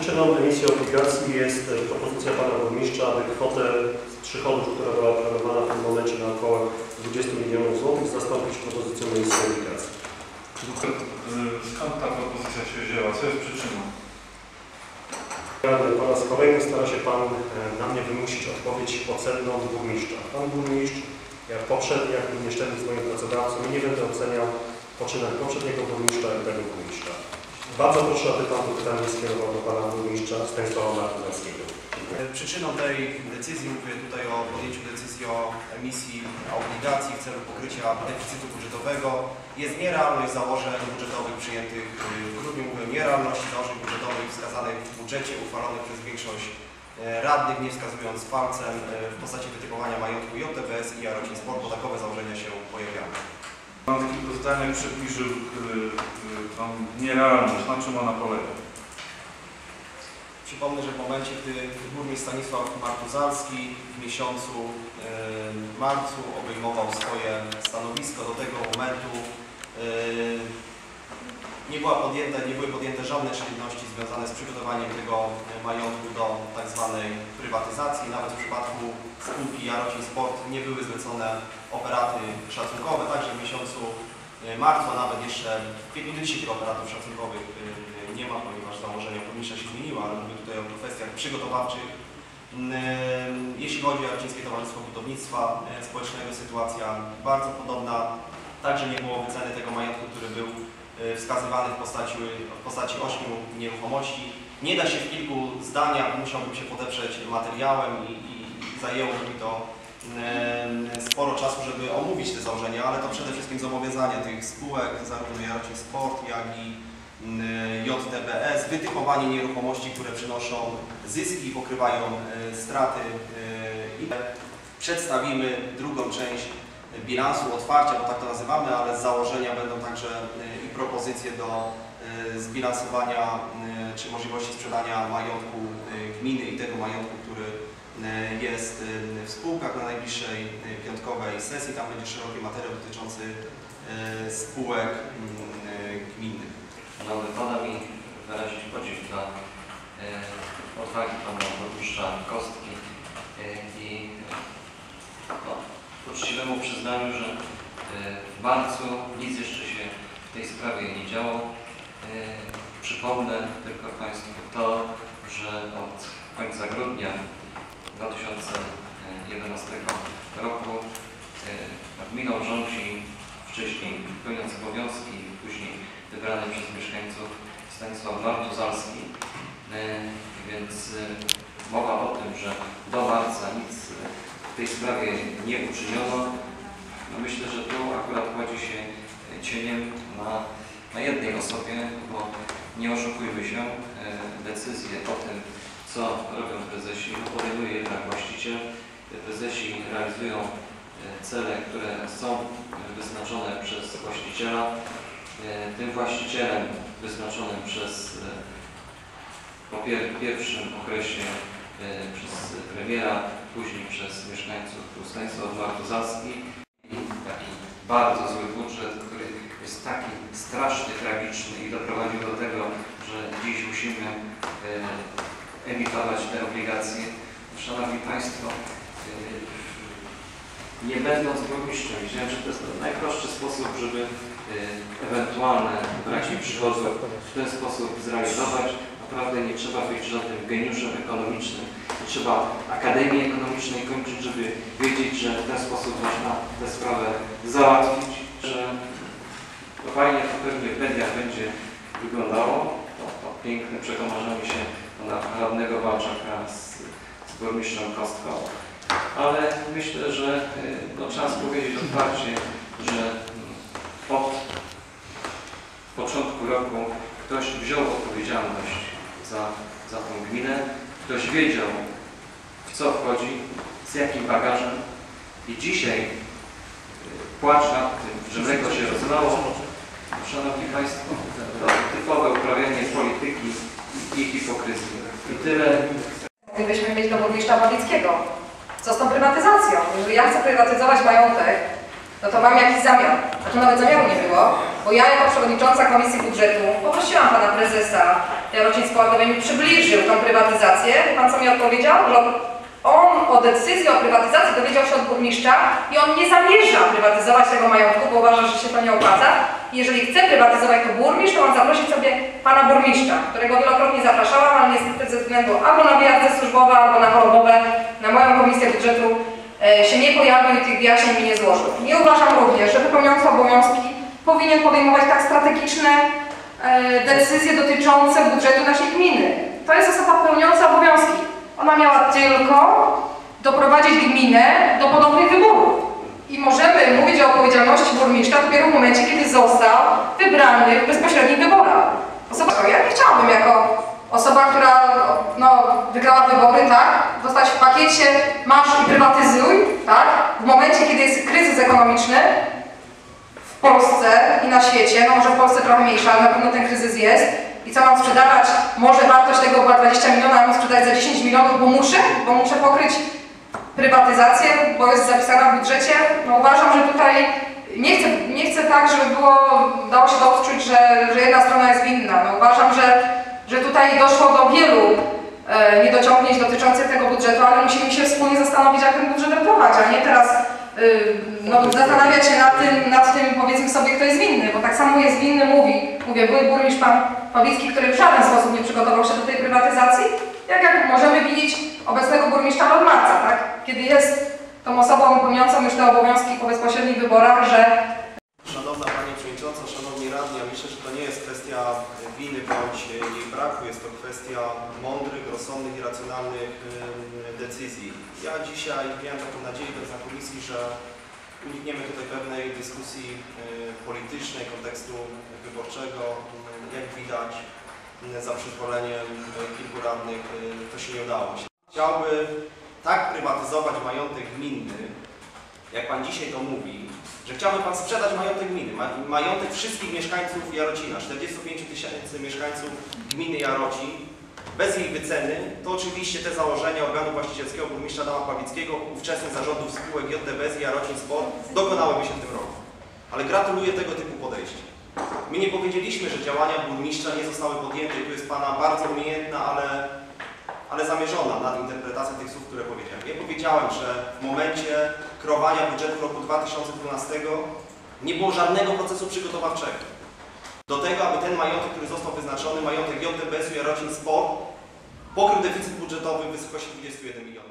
Przyczyną emisji obligacji jest e, propozycja pana burmistrza, aby kwotę z przychodów, która była planowana w tym momencie na około 20 milionów złotych, zastąpić propozycją emisji obligacji. Y, Skąd ta propozycja się wzięła? Co jest przyczyną? Po raz kolejny stara się Pan e, na mnie wymusić odpowiedź ocenną burmistrza. Pan burmistrz, jak poprzedni, jak również ten z moim pracodawcą, nie będę oceniał poczynań poprzedniego burmistrza i tego burmistrza. Bardzo proszę, aby Pan to pytanie skierował do Pana burmistrza Stanisława Martynowskiego. Przyczyną tej decyzji, mówię tutaj o podjęciu decyzji o emisji obligacji w celu pokrycia deficytu budżetowego, jest nierealność założeń budżetowych przyjętych w grudniu. Mówię nierealności założeń budżetowych wskazanych w budżecie uchwalonych przez większość e, radnych, nie wskazując palcem e, w postaci wytypowania majątku JTBS i Jarocin Sport, bo takowe założenia się pojawiały. Pan w kilku zdaniach przybliżył y, y, tą nierealność. Na czym ona polega? Przypomnę, że w momencie, gdy burmistrz Stanisław Martuzalski w miesiącu e, marcu obejmował swoje stanowisko do tego momentu e, nie, była podjęte, nie były podjęte żadne czynności związane z przygotowaniem tego majątku do tak zwanej prywatyzacji. Nawet w przypadku spółki Jarocin Sport nie były zlecone operaty szacunkowe, także w miesiącu e, marcu, a nawet jeszcze w kwietniu tych operatów szacunkowych e, nie ma, ponieważ założenia burmistrza się zmieniły, ale mówię tutaj o kwestiach przygotowawczych. Mm, Jeśli chodzi o Jarocińskie Towarzystwo Budownictwa e, Społecznego, sytuacja bardzo podobna. Także nie było wyceny tego majątku, który był e, wskazywany w postaci, w postaci ośmiu nieruchomości. Nie da się w kilku zdaniach, musiałbym się podeprzeć materiałem i, i zajęłoby mi to mm, sporo czasu, żeby omówić te założenia, ale to przede wszystkim zobowiązania tych spółek, zarówno Jarocin Sport, jak i mm, JTBS, wytypowanie nieruchomości, które przynoszą zyski, pokrywają e, straty e, i przedstawimy drugą część bilansu otwarcia, bo tak to nazywamy, ale z założenia będą także e, propozycje do e, zbilansowania e, czy możliwości sprzedania majątku e, gminy i tego majątku, który jest w spółkach na najbliższej piątkowej sesji. Tam będzie szeroki materiał dotyczący spółek mm, gminnych. No, wypada mi wyrazić podziw dla odwagi pana burmistrza Kostki i no, uczciwemu przyznaniu, że w marcu nic jeszcze się w tej sprawie nie działo. E, przypomnę tylko Państwu to, że od końca grudnia 2011 roku e, gminą rządzi wcześniej pełniąc obowiązki, później wybrany przez mieszkańców Stanisław Martuzalski, E, więc e, mowa o tym, że do marca nic e, w tej sprawie nie uczyniono, no myślę, że tu akurat kładzie się e, cieniem na, na jednej osobie, bo nie oszukujmy się, e, decyzje o tym, co robią prezesi, no podejmuje jednak właściciel. Prezesi realizują e, cele, które są wyznaczone przez właściciela. E, Tym właścicielem wyznaczonym przez e, po pier- pierwszym okresie e, przez premiera, później przez mieszkańców Stanisław Martuzalski i taki bardzo zły taki strasznie tragiczny i doprowadził do tego, że dziś musimy e, emitować te obligacje. Szanowni Państwo, e, nie będąc burmistrzem, wiedziałem, że to jest najprostszy sposób, żeby e, ewentualne braki przychodów w ten sposób zrealizować. Naprawdę nie trzeba być żadnym geniuszem ekonomicznym. Nie trzeba Akademii Ekonomicznej kończyć, żeby wiedzieć, że w ten sposób można tę sprawę załatwić, że to fajnie to pewnie w mediach będzie wyglądało. To, to piękne przekomarzenie się pana radnego Walczaka z, z burmistrzem Kostką. Ale myślę, że y, no, trzeba powiedzieć otwarcie, że mm, od początku roku ktoś wziął odpowiedzialność za, za tą gminę, ktoś wiedział w co wchodzi, z jakim bagażem i dzisiaj y, płacz nad tym, że mleko się rozlało. Szanowni Państwo, to typowe uprawianie polityki i hipokryzji. I tyle Moglibyśmy mieć do burmistrza Wawickiego. Co z tą prywatyzacją? Jeżeli ja chcę prywatyzować majątek, no to mam jakiś zamiar. A tu nawet zamiaru nie było, bo ja jako przewodnicząca Komisji Budżetu poprosiłam pana prezesa Jarocin Składowy mi przybliżył tą prywatyzację. Pan co mi odpowiedział? Że on o decyzji o prywatyzacji dowiedział się od burmistrza i on nie zamierza prywatyzować tego majątku, bo uważa, że się to nie opłaca. Jeżeli chce prywatyzować to burmistrz, to on zaprosi sobie pana burmistrza, którego wielokrotnie zapraszałam, ale niestety ze względu albo na wyjazdy służbowe, albo na chorobowe, na moją komisję budżetu e, się nie pojawił i tych wyjaśnień mi nie złożył. Nie uważam również, że wypełniający obowiązki powinien podejmować tak strategiczne e, decyzje dotyczące budżetu naszej gminy. To jest osoba pełniąca obowiązki. Ona miała tylko doprowadzić gminę do ponownych wyborów. I możemy mówić o odpowiedzialności burmistrza dopiero w momencie, kiedy został wybrany w bezpośrednich wyborach. Osoba, ja nie chciałabym jako osoba, która no, wygrała wybory, tak, dostać w pakiecie masz i prywatyzuj, tak, w momencie, kiedy jest kryzys ekonomiczny, w Polsce i na świecie, no może w Polsce trochę mniejsza, ale na pewno ten kryzys jest. I co mam sprzedawać? Może wartość tego była 20 milionów, a mam sprzedać za 10 milionów, bo muszę, bo muszę pokryć prywatyzację, bo jest zapisana w budżecie. No uważam, że tutaj nie chcę, nie chcę tak, żeby było, dało się to odczuć, że, że jedna strona jest winna. No uważam, że, że tutaj doszło do wielu e, niedociągnięć dotyczących tego budżetu, ale musimy się wspólnie zastanowić, jak ten budżet ratować, a nie teraz no, zastanawiać się nad tym, nad tym, powiedzmy sobie, kto jest winny, bo tak samo jest winny, mówi, mówię, były burmistrz pan Pawlicki, który w żaden sposób nie przygotował się do tej prywatyzacji, jak, jak możemy widzieć obecnego burmistrza od marca, tak? Kiedy jest tą osobą pełniącą już te obowiązki po bezpośrednich wyborach, że Szanowna Pani Przewodnicząca, Szanowni Radni, ja myślę, że to nie jest kwestia winy bądź jej braku, jest to kwestia mądrych, rozsądnych i racjonalnych decyzji. Ja dzisiaj miałem taką nadzieję na komisji, że unikniemy tutaj pewnej dyskusji y, politycznej, kontekstu wyborczego. Jak widać, za przyzwoleniem kilku radnych y, to się nie udało. Chciałby tak prywatyzować majątek gminny, jak Pan dzisiaj to mówi, że chciałby Pan sprzedać majątek gminy, ma- majątek wszystkich mieszkańców Jarocina, 45 tysięcy mieszkańców gminy Jarocin, bez jej wyceny, to oczywiście te założenia organu właścicielskiego burmistrza Adama Pawlickiego, ówczesnych zarządów spółek JDBS i Jarocin Sport dokonałyby się w tym roku. Ale gratuluję tego typu podejścia. My nie powiedzieliśmy, że działania burmistrza nie zostały podjęte i tu jest Pana bardzo umiejętna, ale, ale zamierzona nadinterpretacja tych słów, które powiedziałem. Ja powiedziałem, że w momencie kreowania budżetu roku 2012 nie było żadnego procesu przygotowawczego. Do tego, aby ten majątek, który został wyznaczony, majątek JDBS-u Jarocin Sport, pokrył deficyt budżetowy w wysokości 21 milionów.